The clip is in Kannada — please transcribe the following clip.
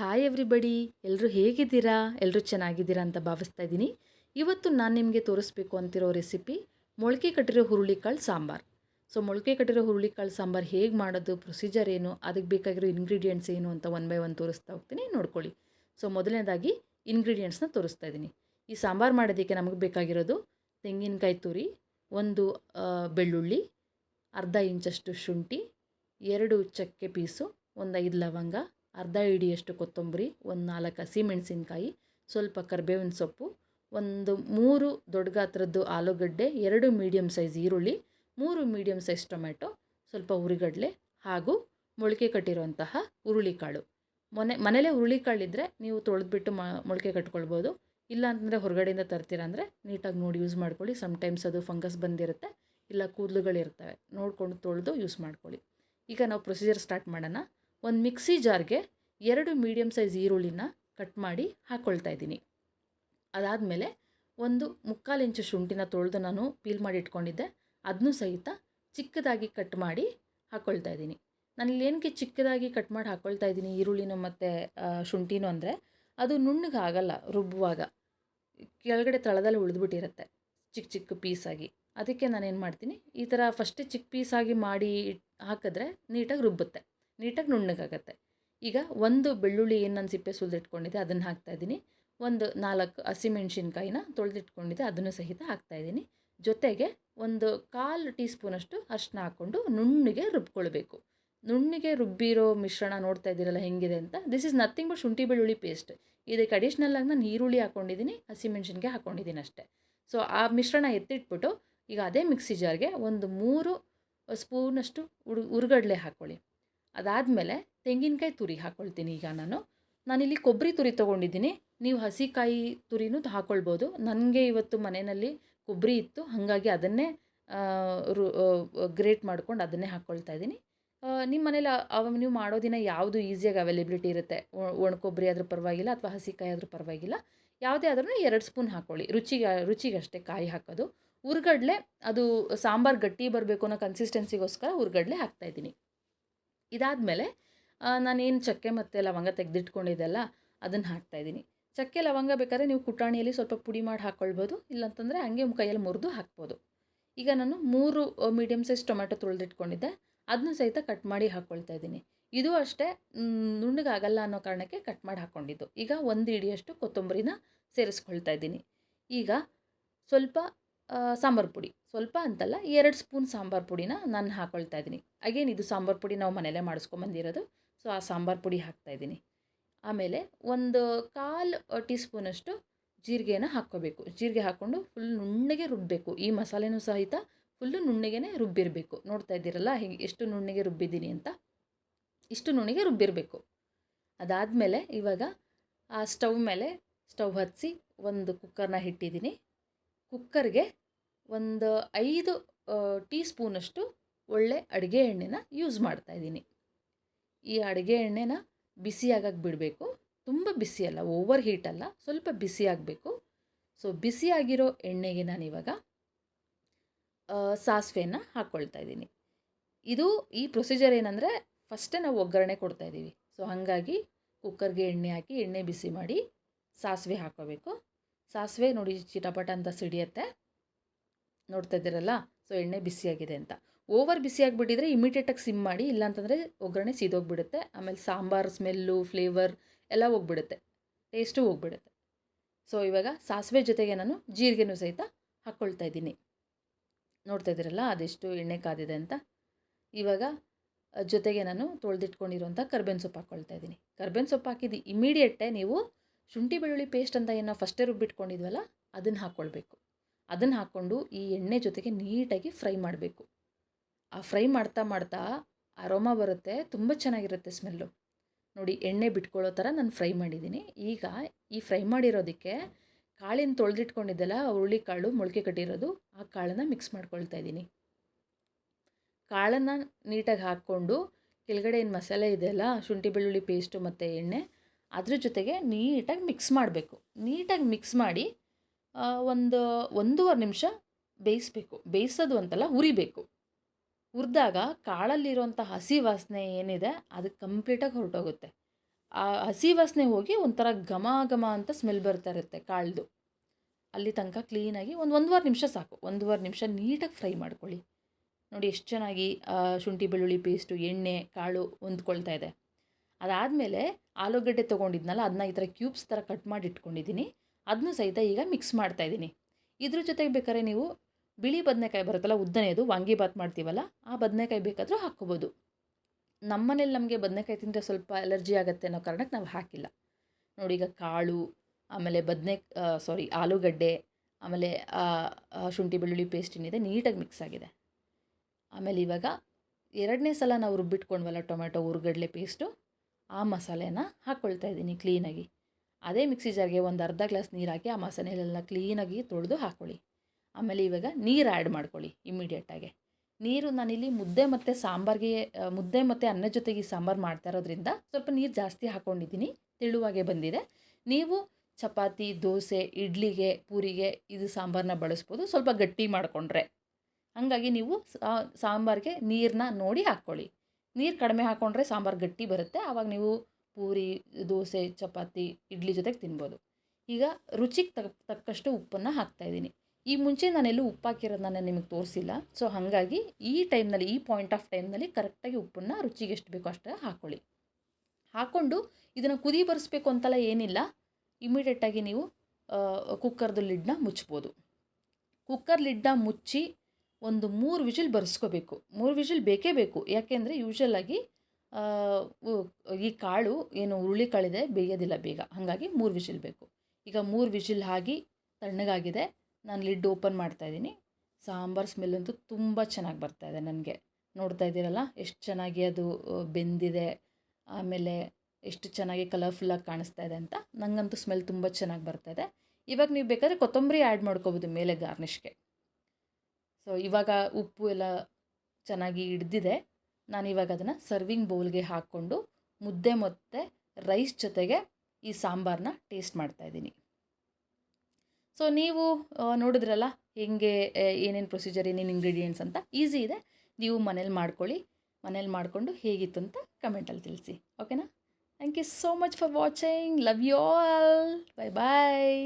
ಹಾಯ್ ಎವ್ರಿಬಡಿ ಎಲ್ಲರೂ ಹೇಗಿದ್ದೀರಾ? ಎಲ್ಲರೂ ಚೆನ್ನಾಗಿದ್ದೀರಾ ಅಂತ ಭಾವಿಸ್ತಾ ಇದ್ದೀನಿ. ಇವತ್ತು ನಾನು ನಿಮಗೆ ತೋರಿಸ್ಬೇಕು ಅಂತಿರೋ ರೆಸಿಪಿ ಮೊಳಕೆ ಕಟ್ಟಿರೋ ಹುರುಳಿಕಾಳು ಸಾಂಬಾರು. ಸೊ ಮೊಳಕೆ ಕಟ್ಟಿರೋ ಹುರುಳಿಕಾಳು ಸಾಂಬಾರು ಹೇಗೆ ಮಾಡೋದು ಪ್ರೊಸೀಜರ್ ಏನು, ಅದಕ್ಕೆ ಬೇಕಾಗಿರೋ ಇಂಗ್ರೀಡಿಯೆಂಟ್ಸ್ ಏನು ಅಂತ ಒನ್ ಬೈ ಒನ್ ತೋರಿಸ್ತಾ ಹೋಗ್ತೀನಿ, ನೋಡ್ಕೊಳ್ಳಿ. ಸೊ ಮೊದಲನೇದಾಗಿ ಇಂಗ್ರೀಡಿಯೆಂಟ್ಸ್ನ ತೋರಿಸ್ತಾ ಇದ್ದೀನಿ. ಈ ಸಾಂಬಾರು ಮಾಡೋದಕ್ಕೆ ನಮಗೆ ಬೇಕಾಗಿರೋದು ತೆಂಗಿನಕಾಯಿ ತುರಿ, ಒಂದು ಬೆಳ್ಳುಳ್ಳಿ, ಅರ್ಧ ಇಂಚಷ್ಟು ಶುಂಠಿ, ಎರಡು ಚಕ್ಕೆ ಪೀಸು, ಒಂದು ಐದು ಲವಂಗ ಅರ್ಧ ಹಿಡಿಯಷ್ಟು ಕೊತ್ತಂಬರಿ, ಒಂದು ನಾಲ್ಕು ಹಸಿಮೆಣಸಿನ್ಕಾಯಿ, ಸ್ವಲ್ಪ ಕರ್ಬೇವಿನ ಸೊಪ್ಪು, ಒಂದು ಮೂರು ದೊಡ್ಡ ಗಾತ್ರದ್ದು ಆಲೂಗಡ್ಡೆ, ಎರಡು ಮೀಡಿಯಮ್ ಸೈಜ್ ಈರುಳ್ಳಿ, ಮೂರು ಮೀಡಿಯಮ್ ಸೈಜ್ ಟೊಮೆಟೊ ಸ್ವಲ್ಪ ಹುರಿಗಡಲೆ ಹಾಗೂ ಮೊಳಕೆ ಕಟ್ಟಿರುವಂತಹ ಹುರುಳಿಕಾಳು. ಮೊನೆ ಮನೇಲೇ ಹುರುಳಿಕಾಳಿದ್ದರೆ ನೀವು ತೊಳೆದ್ಬಿಟ್ಟು ಮೊಳಕೆ ಕಟ್ಕೊಳ್ಬೋದು. ಇಲ್ಲ ಅಂತಂದರೆ ಹೊರಗಡೆಯಿಂದ ತರ್ತೀರ ಅಂದರೆ ನೀಟಾಗಿ ನೋಡಿ ಯೂಸ್ ಮಾಡ್ಕೊಳ್ಳಿ. ಸಮ್ಟೈಮ್ಸ್ ಅದು ಫಂಗಸ್ ಬಂದಿರುತ್ತೆ, ಇಲ್ಲ ಕೂದಲುಗಳಿರ್ತವೆ. ನೋಡಿಕೊಂಡು ತೊಳೆದು ಯೂಸ್ ಮಾಡ್ಕೊಳ್ಳಿ. ಈಗ ನಾವು ಪ್ರೊಸೀಜರ್ ಸ್ಟಾರ್ಟ್ ಮಾಡೋಣ. ಒಂದು ಮಿಕ್ಸಿ ಜಾರ್ಗೆ ಎರಡು ಮೀಡಿಯಮ್ ಸೈಜ್ ಈರುಳ್ಳಿನ ಕಟ್ ಮಾಡಿ ಹಾಕ್ಕೊಳ್ತಾ ಇದ್ದೀನಿ. ಅದಾದಮೇಲೆ ಒಂದು ಮುಕ್ಕಾಲು ಇಂಚು ಶುಂಠಿನ ತೊಳೆದು ನಾನು ಪೀಲ್ ಮಾಡಿ ಇಟ್ಕೊಂಡಿದ್ದೆ. ಅದನ್ನೂ ಸಹಿತ ಚಿಕ್ಕದಾಗಿ ಕಟ್ ಮಾಡಿ ಹಾಕ್ಕೊಳ್ತಾ ಇದ್ದೀನಿ. ನಾನು ಏನಕ್ಕೆ ಚಿಕ್ಕದಾಗಿ ಕಟ್ ಮಾಡಿ ಹಾಕ್ಕೊಳ್ತಾ ಇದ್ದೀನಿ ಈರುಳ್ಳಿನೂ ಮತ್ತು ಶುಂಠಿನೂ ಅಂದರೆ ಅದು ನುಣ್ಣಗೆ ಆಗಲ್ಲ, ರುಬ್ಬುವಾಗ. ಕೆಳಗಡೆ ತಳದಲ್ಲಿ ಉಳಿದ್ಬಿಟ್ಟಿರುತ್ತೆ, ಚಿಕ್ಕ ಚಿಕ್ಕ ಪೀಸಾಗಿ ಅದಕ್ಕೆ ನಾನೇನು ಮಾಡ್ತೀನಿ, ಈ ಥರ ಫಸ್ಟೇ ಚಿಕ್ಕ ಪೀಸಾಗಿ ಮಾಡಿ ಹಾಕಿದ್ರೆ ನೀಟಾಗಿ ರುಬ್ಬುತ್ತೆ. ನೀಟಾಗಿ ನುಣ್ಣಗಾಗತ್ತೆ. ಈಗ ಒಂದು ಬೆಳ್ಳುಳ್ಳಿ ಏನು ನಾನು ಸಿಪ್ಪೆ ಸುಲಿದಿಟ್ಕೊಂಡಿದ್ದೆ, ಅದನ್ನು ಹಾಕ್ತಾಯಿದ್ದೀನಿ ಒಂದು ನಾಲ್ಕು ಹಸಿಮೆಣ್ಸಿನ್ಕಾಯಿನ ತೊಳೆದಿಟ್ಕೊಂಡಿದ್ದೆ, ಅದನ್ನು ಸಹಿತ ಹಾಕ್ತಾಯಿದ್ದೀನಿ ಜೊತೆಗೆ ಒಂದು ಕಾಲು ಟೀ ಸ್ಪೂನಷ್ಟು ಅರಿಶಿನ ಹಾಕ್ಕೊಂಡು ನುಣ್ಣಗೆ ರುಬ್ಕೊಳ್ಬೇಕು. ನುಣ್ಣಗೆ ರುಬ್ಬಿರೋ ಮಿಶ್ರಣ ನೋಡ್ತಾ ಇದ್ದೀರಲ್ಲ, ಹೆಂಗಿದೆ ಅಂತ. ದಿಸ್ ಇಸ್ ನಥಿಂಗ್ ಬಟ್ ಶುಂಠಿ ಬೆಳ್ಳುಳ್ಳಿ ಪೇಸ್ಟ್ ಇದಕ್ಕೆ ಅಡಿಷ್ನಲ್ ಆಗಿ ನಾನು ಈರುಳ್ಳಿ ಹಾಕ್ಕೊಂಡಿದ್ದೀನಿ ಹಸಿಮೆಣ್ಸಿನ್ಕಾಯಿ ಹಾಕ್ಕೊಂಡಿದ್ದೀನಿ ಅಷ್ಟೇ. ಸೊ ಆ ಮಿಶ್ರಣ ಎತ್ತಿಟ್ಬಿಟ್ಟು ಈಗ ಅದೇ ಮಿಕ್ಸಿ ಜಾರ್ಗೆ ಒಂದು ಮೂರು ಸ್ಪೂನಷ್ಟು ಉಡು, ಉರುಗಡ್ಲೆ ಹಾಕ್ಕೊಳ್ಳಿ ಅದಾದಮೇಲೆ ತೆಂಗಿನಕಾಯಿ ತುರಿ ಹಾಕ್ಕೊಳ್ತೀನಿ ಈಗ ನಾನು. ನಾನಿಲ್ಲಿ ಕೊಬ್ಬರಿ ತುರಿ ತೊಗೊಂಡಿದ್ದೀನಿ. ನೀವು ಹಸಿಕಾಯಿ ತುರಿನೂ ಹಾಕ್ಕೊಳ್ಬೋದು ನನಗೆ ಇವತ್ತು ಮನೆಯಲ್ಲಿ ಕೊಬ್ಬರಿ ಇತ್ತು. ಹಾಗಾಗಿ ಅದನ್ನೇ ರು ಗ್ರೇಟ್ ಮಾಡ್ಕೊಂಡು ಅದನ್ನೇ ಹಾಕ್ಕೊಳ್ತಾ ಇದ್ದೀನಿ. ನಿಮ್ಮ ಮನೇಲಿ ಅವ, ನೀವು ಮಾಡೋ ದಿನ ಯಾವುದು ಈಸಿಯಾಗಿ ಅವೈಲೇಬಿಲಿಟಿ ಇರುತ್ತೆ? ಒಣ ಕೊಬ್ಬರಿ ಆದರೂ ಪರವಾಗಿಲ್ಲ ಅಥವಾ ಹಸಿಕಾಯಿ ಆದರೂ ಪರವಾಗಿಲ್ಲ. ಯಾವುದೇ ಆದ್ರೂ ಎರಡು ಸ್ಪೂನ್ ಹಾಕ್ಕೊಳ್ಳಿ ರುಚಿಗೆ, ರುಚಿಗಷ್ಟೇ ಕಾಯಿ ಹಾಕೋದು. ಉರ್ಗಡ್ಲೆ ಅದು ಸಾಂಬಾರು ಗಟ್ಟಿ ಬರಬೇಕು ಅನ್ನೋ ಕನ್ಸಿಸ್ಟೆನ್ಸಿಗೋಸ್ಕರ ಉರ್ಗಡ್ಲೆ ಹಾಕ್ತಾಯಿದ್ದೀನಿ ಇದಾದಮೇಲೆ ನಾನೇನು ಚಕ್ಕೆ ಮತ್ತು ಲವಂಗ ತೆಗೆದಿಟ್ಕೊಂಡಿದ್ದೆಲ್ಲ, ಅದನ್ನು ಹಾಕ್ತಾಯಿದ್ದೀನಿ ಚಕ್ಕೆ, ಲವಂಗ ಬೇಕಾದ್ರೆ ನೀವು ಕುಟಾಣಿಯಲ್ಲಿ ಸ್ವಲ್ಪ ಪುಡಿ ಮಾಡಿ ಹಾಕ್ಕೊಳ್ಬೋದು ಇಲ್ಲಂತಂದರೆ ಹಂಗೆ ಕೈಯಲ್ಲಿ ಮುರಿದು ಹಾಕ್ಬೋದು. ಈಗ ನಾನು ಮೂರು ಮೀಡಿಯಮ್ ಸೈಜ್ ಟೊಮೆಟೊ ತುಳಿದಿಟ್ಕೊಂಡಿದ್ದೆ ಅದನ್ನು ಸಹಿತ ಕಟ್ ಮಾಡಿ ಹಾಕ್ಕೊಳ್ತಾ ಇದ್ದೀನಿ. ಇದು ಅಷ್ಟೇ ನುಣ್ಣಗಾಗಲ್ಲ ಅನ್ನೋ ಕಾರಣಕ್ಕೆ ಕಟ್ ಮಾಡಿ ಹಾಕ್ಕೊಂಡಿದ್ದು ಈಗ ಒಂದು ಹಿಡಿಯಷ್ಟು ಕೊತ್ತಂಬರಿನ ಸೇರಿಸ್ಕೊಳ್ತಾ ಇದ್ದೀನಿ. ಈಗ ಸ್ವಲ್ಪ ಸಾಂಬಾರು ಪುಡಿ. ಸ್ವಲ್ಪ ಅಂತಲ್ಲ ಎರಡು ಸ್ಪೂನ್ ಸಾಂಬಾರು ಪುಡಿನ ನಾನು ಹಾಕ್ಕೊಳ್ತಾ ಇದ್ದೀನಿ. ಅಗೇನ್ ಇದು ಸಾಂಬಾರು ಪುಡಿ ನಾವು ಮನೆಯಲ್ಲೇ ಮಾಡಿಸ್ಕೊಂಬಂದಿರೋದು ಸೊ ಆ ಸಾಂಬಾರು ಪುಡಿ ಹಾಕ್ತಾ ಇದ್ದೀನಿ. ಆಮೇಲೆ ಒಂದು ಕಾಲು ಟೀ ಸ್ಪೂನಷ್ಟು ಜೀರಿಗೆನ ಹಾಕ್ಕೋಬೇಕು. ಜೀರಿಗೆ ಹಾಕ್ಕೊಂಡು ಫುಲ್ ನುಣ್ಣಗೆ ರುಬ್ಬಬೇಕು ಈ ಮಸಾಲೆನೂ ಸಹಿತ ಫುಲ್ಲು ನುಣ್ಣಗೆ ರುಬ್ಬಿರಬೇಕು. ನೋಡ್ತಾ ಇದ್ದೀರಲ್ಲ ಹೀಗೆ ಎಷ್ಟು ನುಣ್ಣಗೆ ರುಬ್ಬಿದ್ದೀನಿ ಅಂತ? ಇಷ್ಟು ನುಣ್ಣಗೆ ರುಬ್ಬಿರಬೇಕು. ಅದಾದಮೇಲೆ ಇವಾಗ ಆ ಸ್ಟವ್ ಮೇಲೆ ಸ್ಟವ್ ಹತ್ತಿಸಿ ಒಂದು ಕುಕ್ಕರ್ನ ಇಟ್ಟಿದ್ದೀನಿ ಕುಕ್ಕರ್ಗೆ ಒಂದು ಐದು ಟೀ ಸ್ಪೂನಷ್ಟು ಒಳ್ಳೆ ಅಡುಗೆ ಎಣ್ಣೆನ ಯೂಸ್ ಮಾಡ್ತಾ ಇದ್ದೀನಿ. ಈ ಅಡುಗೆ ಎಣ್ಣೆನ ಬಿಸಿಯಾಗಕ್ಕೆ ಬಿಡಬೇಕು. ತುಂಬ ಬಿಸಿ ಅಲ್ಲ ಓವರ್ ಹೀಟ್ ಅಲ್ಲ, ಸ್ವಲ್ಪ ಬಿಸಿ ಆಗಬೇಕು. ಸೊ ಬಿಸಿಯಾಗಿರೋ ಎಣ್ಣೆಗೆ ನಾನಿವಾಗ ಸಾಸಿವೆನ ಹಾಕ್ಕೊಳ್ತಾ ಇದ್ದೀನಿ. ಇದು ಈ ಪ್ರೊಸೀಜರ್ ಏನಂದರೆ ಫಸ್ಟೇ ನಾವು ಒಗ್ಗರಣೆ ಕೊಡ್ತಾ ಇದ್ದೀವಿ. ಸೊ ಹಾಗಾಗಿ ಕುಕ್ಕರ್ಗೆ ಎಣ್ಣೆ ಹಾಕಿ, ಎಣ್ಣೆ ಬಿಸಿ ಮಾಡಿ ಸಾಸಿವೆ ಹಾಕ್ಕೋಬೇಕು. ಸಾಸಿವೆ ನೋಡಿ, ಚಿಟಪಟ ಅಂತ ಸಿಡಿಯತ್ತೆ. ನೋಡ್ತಾ ಇದ್ದೀರಲ್ಲ? ಸೊ ಎಣ್ಣೆ ಬಿಸಿಯಾಗಿದೆ ಅಂತ. ಓವರ್ ಬಿಸಿ ಆಗಿಬಿಟ್ಟಿದ್ರೆ ಇಮಿಡಿಯೇಟಾಗಿ ಸಿಮ್ ಮಾಡಿ ಇಲ್ಲಾಂತಂದರೆ ಒಗ್ಗರಣೆ ಸೀದೋಗ್ಬಿಡುತ್ತೆ. ಆಮೇಲೆ ಸಾಂಬಾರು ಸ್ಮೆಲ್ಲು ಫ್ಲೇವರ್ ಎಲ್ಲ ಹೋಗ್ಬಿಡುತ್ತೆ. ಟೇಸ್ಟು ಹೋಗ್ಬಿಡುತ್ತೆ. ಸೊ ಇವಾಗ ಸಾಸಿವೆ ಜೊತೆಗೆ ನಾನು ಜೀರಿಗೆನೂ ಸಹಿತ ಹಾಕ್ಕೊಳ್ತಾ ಇದ್ದೀನಿ. ನೋಡ್ತಾ ಇದ್ದೀರಲ್ಲ, ಅದೆಷ್ಟು ಎಣ್ಣೆ ಕಾದಿದೆ ಅಂತ. ಇವಾಗ ಜೊತೆಗೆ ನಾನು ತೊಳೆದಿಟ್ಕೊಂಡಿರುವಂಥ ಕರ್ಬೇವಿನ ಸೊಪ್ಪು ಹಾಕ್ಕೊಳ್ತಾ ಇದ್ದೀನಿ. ಕರ್ಬೇವಿನ ಸೊಪ್ಪು ಹಾಕಿದ್ದು ಇಮಿಡಿಯೇಟೇ ನೀವು ಶುಂಠಿ ಬೆಳ್ಳುಳ್ಳಿ ಪೇಸ್ಟ್ ಅಂತ ಏನೋ ಫಸ್ಟೇ ರುಬ್ಬಿಟ್ಕೊಂಡಿದ್ವಲ್ಲ, ಅದನ್ನು ಹಾಕ್ಕೊಳ್ಬೇಕು ಅದನ್ನು ಹಾಕ್ಕೊಂಡು ಈ ಎಣ್ಣೆ ಜೊತೆಗೆ ನೀಟಾಗಿ ಫ್ರೈ ಮಾಡಬೇಕು. ಆ ಫ್ರೈ ಮಾಡ್ತಾ ಮಾಡ್ತಾ ಅರೋಮ ಬರುತ್ತೆ, ತುಂಬ ಚೆನ್ನಾಗಿರುತ್ತೆ ಸ್ಮೆಲ್ಲು. ನೋಡಿ, ಎಣ್ಣೆ ಬಿಟ್ಕೊಳ್ಳೋ ಥರ ನಾನು ಫ್ರೈ ಮಾಡಿದ್ದೀನಿ. ಈಗ ಈ ಫ್ರೈ ಮಾಡಿರೋದಕ್ಕೆ ಕಾಳಿನ ತೊಳೆದಿಟ್ಕೊಂಡಿದ್ದೆಲ್ಲ ಹುರುಳಿ ಕಾಳು ಮೊಳಕೆ ಕಟ್ಟಿರೋದು, ಆ ಕಾಳನ್ನು ಮಿಕ್ಸ್ ಮಾಡ್ಕೊಳ್ತಾ ಇದ್ದೀನಿ. ಕಾಳನ್ನು ನೀಟಾಗಿ ಹಾಕ್ಕೊಂಡು ಕೆಳಗಡೆ ಏನು ಮಸಾಲೆ ಇದೆಯಲ್ಲ ಶುಂಠಿ, ಬೆಳ್ಳುಳ್ಳಿ ಪೇಸ್ಟು ಮತ್ತು ಎಣ್ಣೆ, ಅದ್ರ ಜೊತೆಗೆ ನೀಟಾಗಿ ಮಿಕ್ಸ್ ಮಾಡಬೇಕು. ನೀಟಾಗಿ ಮಿಕ್ಸ್ ಮಾಡಿ ಒಂದು ಒಂದೂವರೆ ನಿಮಿಷ ಬೇಯಿಸ್ಬೇಕು. ಬೇಯಿಸೋದು ಅಂತಲ್ಲ, ಹುರಿಬೇಕು. ಹುರಿದಾಗ ಕಾಳಲ್ಲಿರುವಂಥ ಹಸಿ ವಾಸನೆ ಏನಿದೆ, ಅದು ಕಂಪ್ಲೀಟಾಗಿ ಹೊರಟೋಗುತ್ತೆ. ಆ ಹಸಿ ವಾಸನೆ ಹೋಗಿ ಒಂಥರ ಘಮ ಘಮ ಅಂತ ಸ್ಮೆಲ್ ಬರ್ತಾ ಇರುತ್ತೆ ಕಾಳ್ದು. ಅಲ್ಲಿ ತನಕ ಕ್ಲೀನಾಗಿ ಒಂದು ಒಂದೂವರೆ ನಿಮಿಷ ಸಾಕು. ಒಂದೂವರೆ ನಿಮಿಷ ನೀಟಾಗಿ ಫ್ರೈ ಮಾಡ್ಕೊಳ್ಳಿ. ನೋಡಿ ಎಷ್ಟು ಚೆನ್ನಾಗಿ ಶುಂಠಿ, ಬೆಳ್ಳುಳ್ಳಿ ಪೇಸ್ಟು ಎಣ್ಣೆ, ಕಾಳು ಹೊಂದ್ಕೊಳ್ತಾ ಇದೆ. ಅದಾದಮೇಲೆ ಆಲೂಗಡ್ಡೆ ತೊಗೊಂಡಿದ್ನಲ್ಲ ಅದನ್ನ ಈ ಥರ ಕ್ಯೂಬ್ಸ್ ಥರ ಕಟ್ ಮಾಡಿ ಇಟ್ಕೊಂಡಿದ್ದೀನಿ. ಅದನ್ನೂ ಸಹಿತ ಈಗ ಮಿಕ್ಸ್ ಮಾಡ್ತಾ ಇದ್ದೀನಿ. ಇದ್ರ ಜೊತೆಗೆ ಬೇಕಾದ್ರೆ ನೀವು ಬಿಳಿ ಬದನೆಕಾಯಿ ಬರುತ್ತಲ್ಲ ಉದ್ದನೆಯದು, ವಾಂಗಿ ಬಾತ್ ಮಾಡ್ತೀವಲ್ಲ, ಆ ಬದನೆಕಾಯಿ ಬೇಕಾದರೂ ಹಾಕ್ಕೋಬೋದು. ನಮ್ಮನೇಲಿ ನಮಗೆ ಬದನೆಕಾಯಿ ತಿಂದರೆ ಸ್ವಲ್ಪ ಅಲರ್ಜಿ ಆಗುತ್ತೆ ಅನ್ನೋ ಕಾರಣಕ್ಕೆ ನಾವು ಹಾಕಿಲ್ಲ. ನೋಡಿ ಈಗ ಕಾಳು, ಆಮೇಲೆ ಬದನೆ ಸಾರಿ ಆಲೂಗಡ್ಡೆ, ಆಮೇಲೆ ಶುಂಠಿ ಬೆಳ್ಳುಳ್ಳಿ ಪೇಸ್ಟ್ ಏನಿದೆ, ನೀಟಾಗಿ ಮಿಕ್ಸ್ ಆಗಿದೆ. ಆಮೇಲೆ ಇವಾಗ ಎರಡನೇ ಸಲ ನಾವು ರುಬ್ಬಿಟ್ಕೊಂಡ್ವಲ್ಲ ಟೊಮೆಟೊ ಉರುಗಡ್ಲೆ ಪೇಸ್ಟು ಆ ಮಸಾಲೆನ ಹಾಕ್ಕೊಳ್ತಾ ಇದ್ದೀನಿ ಕ್ಲೀನಾಗಿ ಅದೇ ಮಿಕ್ಸಿ ಜಾರ್ಗೆ ಒಂದು ಅರ್ಧ ಗ್ಲಾಸ್ ನೀರು ಹಾಕಿ ಆ ಮಸಾಲೆಲ್ಲ ಕ್ಲೀನಾಗಿ ತೊಳೆದು ಹಾಕ್ಕೊಳ್ಳಿ ಆಮೇಲೆ ಇವಾಗ ನೀರು ಆ್ಯಡ್ ಮಾಡ್ಕೊಳ್ಳಿ ಇಮ್ಮಿಡಿಯೇಟಾಗಿ ನೀರು ನಾನಿಲ್ಲಿ ಮುದ್ದೆ ಮತ್ತು ಸಾಂಬಾರಿಗೆ ಮುದ್ದೆ ಮತ್ತು ಅನ್ನ ಜೊತೆಗೆ ಸಾಂಬಾರು ಮಾಡ್ತಾ ಇರೋದ್ರಿಂದ ಸ್ವಲ್ಪ ನೀರು ಜಾಸ್ತಿ ಹಾಕ್ಕೊಂಡಿದ್ದೀನಿ ತೆಳುವಾಗೆ ಬಂದಿದೆ. ನೀವು ಚಪಾತಿ, ದೋಸೆ, ಇಡ್ಲಿಗೆ, ಪೂರಿಗೆ ಇದು ಸಾಂಬಾರನ್ನ ಬಳಸ್ಬೋದು, ಸ್ವಲ್ಪ ಗಟ್ಟಿ ಮಾಡಿಕೊಂಡ್ರೆ. ಹಾಗಾಗಿ ನೀವು ಸಾಂಬಾರಿಗೆ ನೀರನ್ನ ನೋಡಿ ಹಾಕ್ಕೊಳ್ಳಿ. ನೀರು ಕಡಿಮೆ ಹಾಕ್ಕೊಂಡ್ರೆ ಸಾಂಬಾರು ಗಟ್ಟಿ ಬರುತ್ತೆ, ಆವಾಗ ನೀವು ಪೂರಿ, ದೋಸೆ, ಚಪಾತಿ, ಇಡ್ಲಿ ಜೊತೆಗೆ ತಿನ್ಬೋದು. ಈಗ ರುಚಿಗೆ ತಕ್ಕ ತಕ್ಕಷ್ಟು ಉಪ್ಪನ್ನು ಹಾಕ್ತಾಯಿದ್ದೀನಿ ಈ ಮುಂಚೆ ನಾನೆಲ್ಲೂ ಉಪ್ಪು ಹಾಕಿರೋದು ನಾನು ನಿಮಗೆ ತೋರಿಸಿಲ್ಲ. ಸೊ, ಹಾಗಾಗಿ ಈ ಟೈಮ್ನಲ್ಲಿ, ಈ ಪಾಯಿಂಟ್ ಆಫ್ ಟೈಮ್ನಲ್ಲಿ ಕರೆಕ್ಟಾಗಿ ಉಪ್ಪನ್ನು ರುಚಿಗೆ ಎಷ್ಟು ಬೇಕೋ ಅಷ್ಟು ಹಾಕ್ಕೊಳ್ಳಿ ಹಾಕ್ಕೊಂಡು ಇದನ್ನು ಕುದಿ ಬರೆಸ್ಬೇಕು ಅಂತೆಲ್ಲ ಏನಿಲ್ಲ. ಇಮಿಡಿಯೇಟಾಗಿ ನೀವು ಕುಕ್ಕರ್ದು ಲಿಡ್ನ ಮುಚ್ಬೋದು. ಕುಕ್ಕರ್ ಲಿಡ್ನ ಮುಚ್ಚಿ ಒಂದು ಮೂರು ವಿಷಿಲ್ ಬರೆಸ್ಕೋಬೇಕು. ಮೂರು ವಿಷಿಲ್ ಬೇಕೇ ಬೇಕು. ಯಾಕೆಂದರೆ ಯೂಶಲಾಗಿ ಈ ಕಾಳು ಏನು ಹುರುಳಿಕಾಳಿದೆ ಬೇಯೋದಿಲ್ಲ ಬೇಗ. ಹಾಗಾಗಿ ಮೂರು ವಿಷಿಲ್ ಬೇಕು. ಈಗ ಮೂರು ವಿಷಿಲ್ ಆಗಿ ತಣ್ಣಗಾಗಿದೆ. ನಾನು ಲಿಡ್ ಓಪನ್ ಮಾಡ್ತಾ ಇದ್ದೀನಿ. ಸಾಂಬಾರು ಸ್ಮೆಲ್ ಅಂತೂ ತುಂಬ ಚೆನ್ನಾಗಿ ಬರ್ತಾ ಇದೆ ನನಗೆ. ನೋಡ್ತಾ ಇದ್ದೀರಲ್ಲ, ಎಷ್ಟು ಚೆನ್ನಾಗಿ ಅದು ಬೆಂದಿದೆ. ಆಮೇಲೆ ಎಷ್ಟು ಚೆನ್ನಾಗಿ ಕಲರ್ಫುಲ್ಲಾಗಿ ಕಾಣಿಸ್ತಾ ಇದೆ ಅಂತ. ನನಗಂತೂ ಸ್ಮೆಲ್ ತುಂಬ ಚೆನ್ನಾಗಿ ಬರ್ತಾ ಇದೆ. ಇವಾಗ ನೀವು ಬೇಕಾದರೆ ಕೊತ್ತಂಬರಿ ಆ್ಯಡ್ ಮಾಡ್ಕೋಬೋದು ಮೇಲೆ ಗಾರ್ನಿಷ್ಗೆ ಸೊ, ಇವಾಗ ಉಪ್ಪು ಎಲ್ಲ ಚೆನ್ನಾಗಿ ಹಿಡ್ದಿದೆ. ನಾನು ಇವಾಗ ಅದನ್ನು ಸರ್ವಿಂಗ್ ಬೌಲ್ಗೆ ಹಾಕ್ಕೊಂಡು ಮುದ್ದೆ ಮತ್ತು ರೈಸ್ ಜೊತೆಗೆ ಈ ಸಾಂಬಾರನ್ನ ಟೇಸ್ಟ್ ಮಾಡ್ತಾ ಇದ್ದೀನಿ. ಸೊ ನೀವು ನೋಡಿದ್ರಲ್ಲ ಹೆಂಗೆ ಏನೇನು ಪ್ರೊಸೀಜರ್ ಏನೇನು ಇಂಗ್ರೀಡಿಯೆಂಟ್ಸ್ ಅಂತ ಈಸಿ ಇದೆ. ನೀವು ಮನೇಲಿ ಮಾಡ್ಕೊಳ್ಳಿ, ಮನೇಲಿ ಮಾಡಿಕೊಂಡು ಹೇಗಿತ್ತು ಅಂತ ಕಮೆಂಟಲ್ಲಿ ತಿಳಿಸಿ. ಓಕೆನಾ thank you so much for watching love you all bye bye